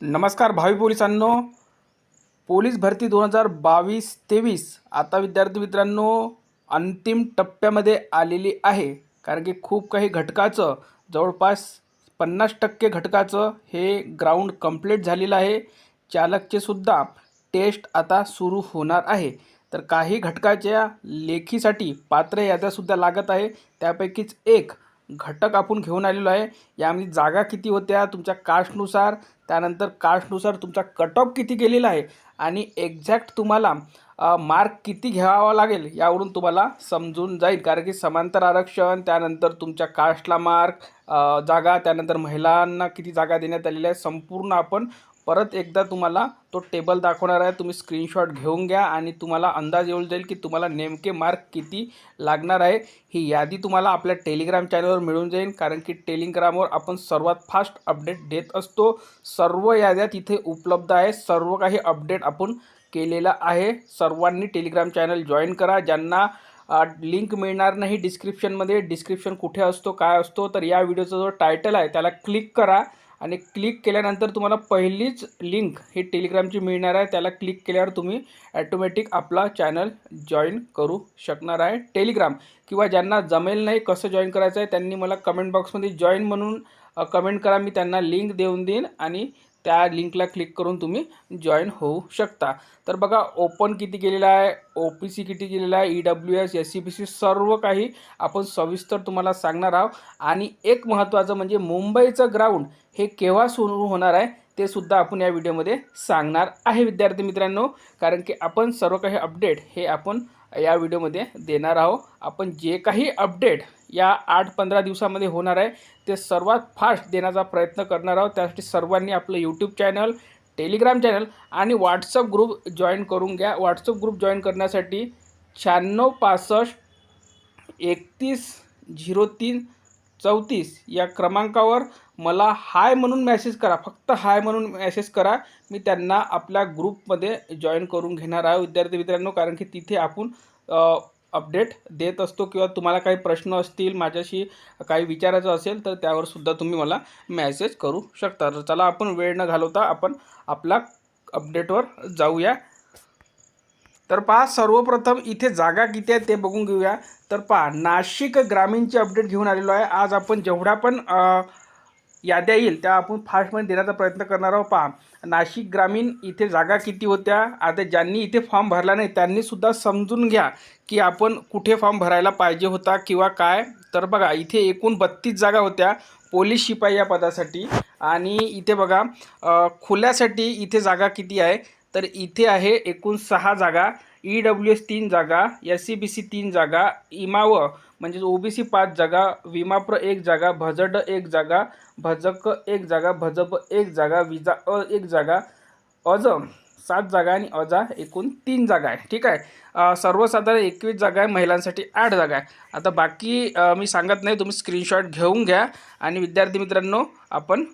नमस्कार भावी पोलिसांनो. पोलीस भरती दोन हजार बावीस तेवीस आता विद्यार्थी मित्रांनो अंतिम टप्प्यामध्ये आलेली आहे. कारण की खूप काही घटकाचं जवळपास पन्नास टक्के घटकाचं हे ग्राउंड कंप्लीट झालेलं आहे. चालकचे सुद्धा टेस्ट आता सुरू होणार आहे. तर काही घटकाच्या लेखीसाठी पात्र याद्यासुद्धा लागत आहे. त्यापैकीच एक घटक आपण घेऊन आलेलो आहे. यामध्ये जागा किती होत्या तुमच्या कास्टनुसार त्यानंतर कास्टनुसार तुमचा कट ऑफ किती गेलेला आहे आणि एक्झॅक्ट तुम्हाला मार्क किती घ्यावा लागेल यावरून तुम्हाला समजून जाईल. कारण की समांतर आरक्षण त्यानंतर तुमच्या कास्टला मार्क जागा त्यानंतर महिलांना किती जागा देण्यात आलेल्या आहे संपूर्ण आपण परत एकदा तुम्हाला तो टेबल दाखवणार आहे. तुम्ही स्क्रीनशॉट घेऊन घ्या आणि तुम्हाला अंदाज येऊन जाईल की तुम्हाला नेमके मार्क किती लागणार आहे. ही यादी तुम्हाला आपल्या टेलिग्राम चॅनलवर मिळून जाईल. कारण की टेलिग्रामवर आपण सर्वात फास्ट अपडेट देत असतो. सर्व याद्या तिथे उपलब्ध आहे. सर्व काही अपडेट आपण केलेला आहे. सर्वांनी टेलिग्राम चॅनल जॉईन करा. ज्यांना लिंक मिळणार नाही डिस्क्रिप्शनमध्ये डिस्क्रिप्शन कुठे असतो काय असतो तर या व्हिडिओचा जो टायटल आहे त्याला क्लिक करा. आणि क्लिक केल्यानंतर तुम्हाला पहिलीच लिंक ही टेलिग्रामची मिळणार आहे. त्याला क्लिक केल्यावर तुम्ही ॲटोमॅटिक आपला चॅनल जॉईन करू शकणार आहे. टेलिग्राम किंवा ज्यांना जमेल नाही कसं जॉईन करायचं आहे त्यांनी मला कमेंट बॉक्समध्ये जॉईन म्हणून कमेंट करा. मी त्यांना लिंक देऊन देईन आणि त्या लिंकला क्लिक करून तुम्ही जॉईन होऊ शकता. तर बघा ओपन किती केलेलं आहे? ओ पी सी किती केलेला आहे? E W S S C P C सर्व काही आपण सविस्तर तुम्हाला सांगणार आहोत. आणि एक महत्त्वाचं म्हणजे मुंबईचं ग्राउंड हे केव्हा सुरू होणार आहे ते सुद्धा आपण या व्हिडिओमध्ये सांगणार आहे विद्यार्थी मित्रांनो. कारण की आपण सर्व काही अपडेट हे आपण या व्हिडिओमध्ये देणार आहोत. आपण जे काही अपडेट या आठ पंधरा दिवसामध्ये होणार आहे. ते सर्वात फास्ट देण्याचा प्रयत्न करणार आहोत. त्यासाठी सर्वांनी आपलं यूट्यूब चॅनल टेलिग्राम चॅनल आणि व्हॉट्सअप ग्रुप जॉईन करून घ्या. व्हॉट्सअप ग्रुप जॉईन करण्यासाठी शहाण्णव पासष्ट एकतीस झिरो तीन चौतीस या क्रमांकावर मला हाय म्हणून मेसेज करा. फक्त हाय म्हणून मेसेज करा. मी त्यांना आपल्या ग्रुपमध्ये जॉईन करून घेणार आहे विद्यार्थी मित्रांनो कारण की तिथे आपण अपडेट देत असतो किंवा तुम्हाला काही प्रश्न असतील माझ्याशी काही विचारायचं असेल तर त्यावर सुद्धा तुम्ही मला मॅसेज करू शकता. तर चला आपण वेळ न घालवता आपण आपला अपडेटवर जाऊया. तर पहा सर्वप्रथम इथे जागा किती आहे ते बघून घेऊया. तर पहा नाशिक ग्रामीणची अपडेट घेऊन आलेलो आहे. आज आपण जेवढा पण याद्या येईल. त्या आपण फास्टमध्ये देण्याचा प्रयत्न करणार आहोत. पहा नाशिक ग्रामीण इथे जागा किती होत्या? आता ज्यांनी इथे फॉर्म भरला नाही त्यांनीसुद्धा समजून घ्या की आपण कुठे फॉर्म भरायला पाहिजे होता किंवा काय. तर बघा इथे एकूण बत्तीस जागा होत्या पोलीस शिपाई या पदासाठी. आणि इथे बघा खुल्यासाठी इथे जागा किती आहे? तर इथे आहे एकूण सहा जागा. ई डब्ल्यू एस तीन जागा एस सी बी सी तीन जागा इमाव म्हणजे ओ बी सी पाच जागा विमाप्र एक जागा भजड एक जागा भजक एक जागा भजप एक जागा विजा अ एक जागा अज सात जागा आणि अजा एकूण तीन जागा आहे. ठीक आहे? सर्वसाधारण एकवीस जागा आहे महिलांसाठी आठ जागा आहे. आता बाकी मी सांगत नाही तुम्ही स्क्रीनशॉट घेऊन घ्या. आणि विद्यार्थी मित्रांनो आपण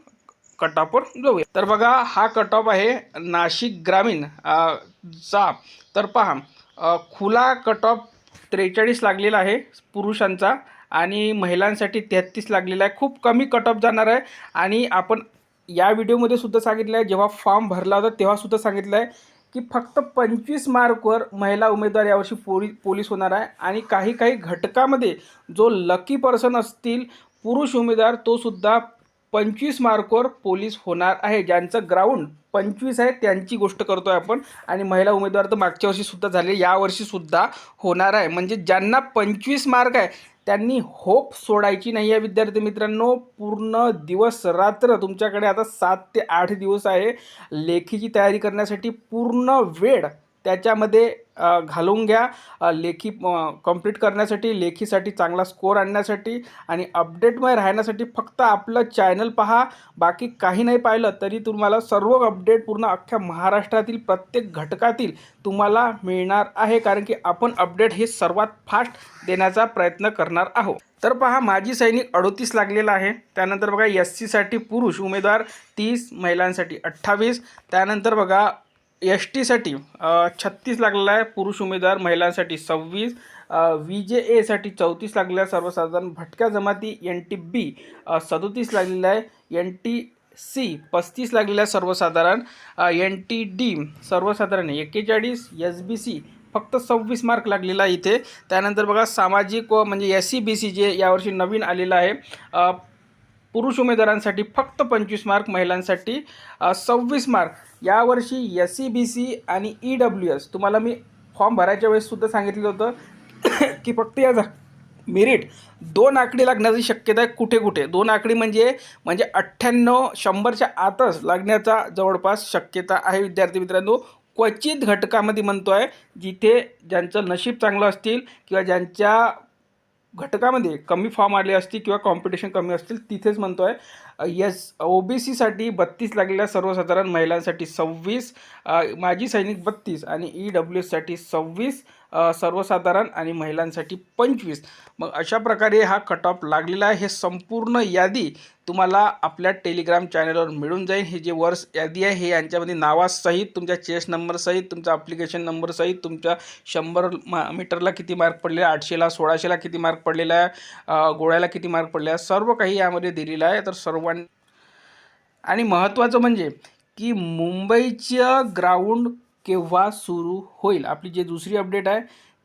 कट ऑफवर जाऊया. तर बघा हा कट ऑफ आहे नाशिक ग्रामीण चा. तर पहा खुला कट ऑफ त्रेचाळीस लागलेला आहे पुरुषांचा आणि महिलांसाठी तेहत्तीस लागलेला आहे. खूप कमी कट ऑफ जाणार आहे आणि आपण या व्हिडिओमध्ये सुद्धा सांगितलं आहे जेव्हा फॉर्म भरला होता तेव्हासुद्धा सांगितलं आहे की फक्त पंचवीस मार्कवर महिला उमेदवार यावर्षी पोली पोलीस होणार आहे आणि काही काही घटकामध्ये जो लकी पर्सन असतील पुरुष उमेदवार तो सुद्धा पंचवीस मार्कवर पोलीस होणार आहे. ज्यांचं ग्राउंड पंचवीस आहे त्यांची गोष्ट करतो आहे आपण. आणि महिला उमेदवार तर मागच्या वर्षीसुद्धा झाले यावर्षीसुद्धा होणार आहे. म्हणजे ज्यांना पंचवीस मार्क आहे त्यांनी होप सोडायची नाही आहे विद्यार्थी मित्रांनो. पूर्ण दिवस रात्र तुमच्याकडे आता सात ते आठ दिवस आहे. लेखीची तयारी करण्यासाठी पूर्ण वेळ त्याच्यामध्ये घालून घ्या. लेखी कंप्लीट करण्यासाठी लेखीसाठी चांगला स्कोर आणण्यासाठी आणि अपडेटमध्ये राहण्यासाठी फक्त आपलं चॅनल पहा. बाकी काही नाही पाहिलं तरी तुम्हाला सर्व अपडेट पूर्ण अख्ख्या महाराष्ट्रातील प्रत्येक घटकातील तुम्हाला मिळणार आहे. कारण की आपण अपडेट हे सर्वात फास्ट देण्याचा प्रयत्न करणार आहोत. तर पहा माजी सैनिक अडोतीस लागलेला आहे. त्यानंतर बघा एस सीसाठी पुरुष उमेदवार तीस महिलांसाठी अठ्ठावीस. त्यानंतर बघा एस टीसाठी छत्तीस लागलेला आहे पुरुष उमेदवार महिलांसाठी सव्वीस व्ही जे एसाठी चौतीस लागलेला आहे सर्वसाधारण भटक्या जमाती एन टी बी सदोतीस लागलेला आहे एन टी सी पस्तीस लागलेल्या सर्वसाधारण एन टी डी सर्वसाधारण एक्केचाळीस एस बी सी फक्त सव्वीस मार्क लागलेला आहे इथे. त्यानंतर बघा सामाजिक व म्हणजे एस सी बी सी जे यावर्षी नवीन आलेलं आहे. पुरुष उमेदवारांसाठी फक्त पंचवीस मार्क महिलांसाठी सव्वीस मार्क. यावर्षी एस सी बी सी आणि ई डब्ल्यू एस तुम्हाला मी फॉर्म भरायच्या वेळेससुद्धा सांगितलं होतं की फक्त या जा मेरिट दोन आकडी लागण्याची शक्यता आहे कुठे कुठे. दोन आकडी म्हणजे म्हणजे अठ्ठ्याण्णव शंभरच्या आतच लागण्याचा जवळपास शक्यता आहे विद्यार्थी मित्रांनो. क्वचित घटकामध्ये म्हणतो आहे जिथे ज्यांचं नशीब चांगलं असतील किंवा ज्यांच्या घटकामध्ये कमी फॉर्म आले असतील किंवा कॉम्पिटिशन कमी असतील तिथेच म्हणतो आहे यस ओ बी सीसाठी बत्तीस लागलेल्या सर्वसाधारण महिलांसाठी सव्वीस माजी सैनिक बत्तीस आणि ई डब्ल्यू एससाठी सव्वीस सर्वसाधारण आणि महिलांसाठी पंचवीस. मग अशा प्रकारे हा कट ऑफ लागलेला आहे. हे संपूर्ण यादी तुम्हाला आपल्या टेलिग्राम चॅनलवर मिळून जाईल. हे जे वर्ष यादी आहे हे यांच्यामध्ये नावासहित तुमच्या चेस नंबरसहित तुमचा अप्लिकेशन नंबरसहित तुमच्या शंभर मा मीटरला किती मार्क पडले आठशेला सोळाशेला किती मार्क पडलेला आहे गोळ्याला किती मार्क पडलेला आहे सर्व काही यामध्ये दिलेलं आहे. तर सर्व आणि महत्त्वाचं म्हणजे की मुंबईचं ग्राउंड केव्हा सुरू होईल? आपली जी दुसरी अपडेट आहे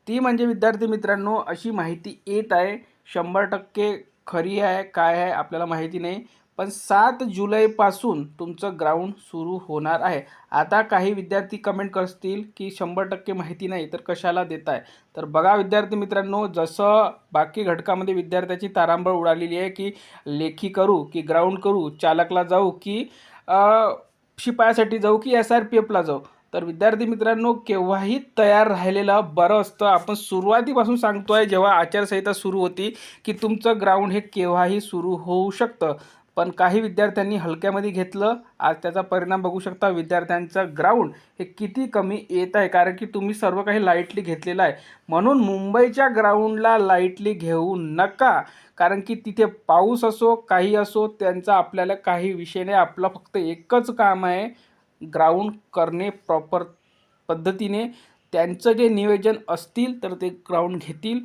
ती म्हणजे विद्यार्थी मित्रांनो अशी माहिती येत आहे. शंभर टक्के खरी आहे काय आहे आपल्याला माहिती नाही. पण सात जुलैपासून तुमचं ग्राउंड सुरू होणार आहे. आता काही विद्यार्थी कमेंट करतील की शंभर टक्के माहिती नाही तर कशाला देत आहे तर बघा विद्यार्थी मित्रांनो जसं बाकी घटकामध्ये विद्यार्थ्याची तारांबळ उडालेली आहे की लेखी करू की ग्राउंड करू चालकला जाऊ की शिपायासाठी जाऊ की एस आर पी एफला जाऊ. तर विद्यार्थी मित्रांनो केव्हाही तयार राहिलेलं बरं असतं. आपण सुरुवातीपासून सांगतो आहे जेव्हा आचारसंहिता सुरू होती की तुमचं ग्राउंड हे केव्हाही सुरू होऊ शकतं. पण काही विद्यार्थ्यांनी हलक्यामध्ये घेतलं. आज त्याचा परिणाम बघू शकता. विद्यार्थ्यांचं ग्राउंड हे किती कमी येत आहे. कारण की तुम्ही सर्व काही लाईटली घेतलेलं आहे. म्हणून मुंबईच्या ग्राउंडला लाईटली घेऊ नका. कारण की तिथे पाऊस असो काही असो त्यांचा आपल्याला काही विषय नाही. आपलं फक्त एकच काम आहे ग्राउंड करणे प्रॉपर पद्धतीने. त्यांचं जे नियोजन असतील तर ते ग्राउंड घेतील.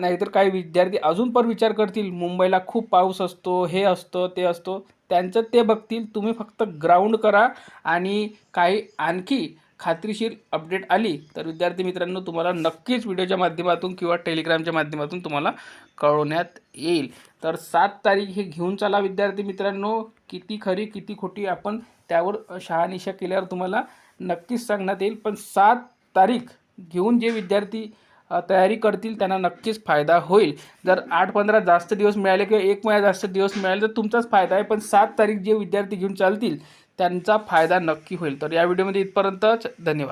नाहीतर काही विद्यार्थी अजून पण विचार करतील मुंबईला खूप पाऊस असतो हे असतं ते असतो. त्यांचं ते बघतील तुम्ही फक्त ग्राउंड करा. आणि काही आणखी खात्रीशीर अपडेट आली तर विद्यार्थी मित्रांनो तुम्हाला नक्कीच व्हिडिओच्या माध्यमातून किंवा टेलिग्रामच्या माध्यमातून तुम्हाला कळवण्यात येईल. तर सात तारीख हे घेऊन चला विद्यार्थी मित्रांनो. किती खरी किती खोटी आपण त्यावर शहानिशा केल्यावर तुम्हाला नक्कीच सांगण्यात येईल. पण सात तारीख घेऊन जे विद्यार्थी तयारी करतील त्यांना नक्कीच फायदा होईल. जर आठ पंधरा जास्त दिवस मिळाले किंवा एक महिना जास्त दिवस मिळाले तर तुमचाच फायदा आहे पण सात तारीख जे विद्यार्थी घेऊन चालतील त्यांचा फायदा नक्की होईल. तर या व्हिडिओमध्ये इथपर्यंतच धन्यवाद.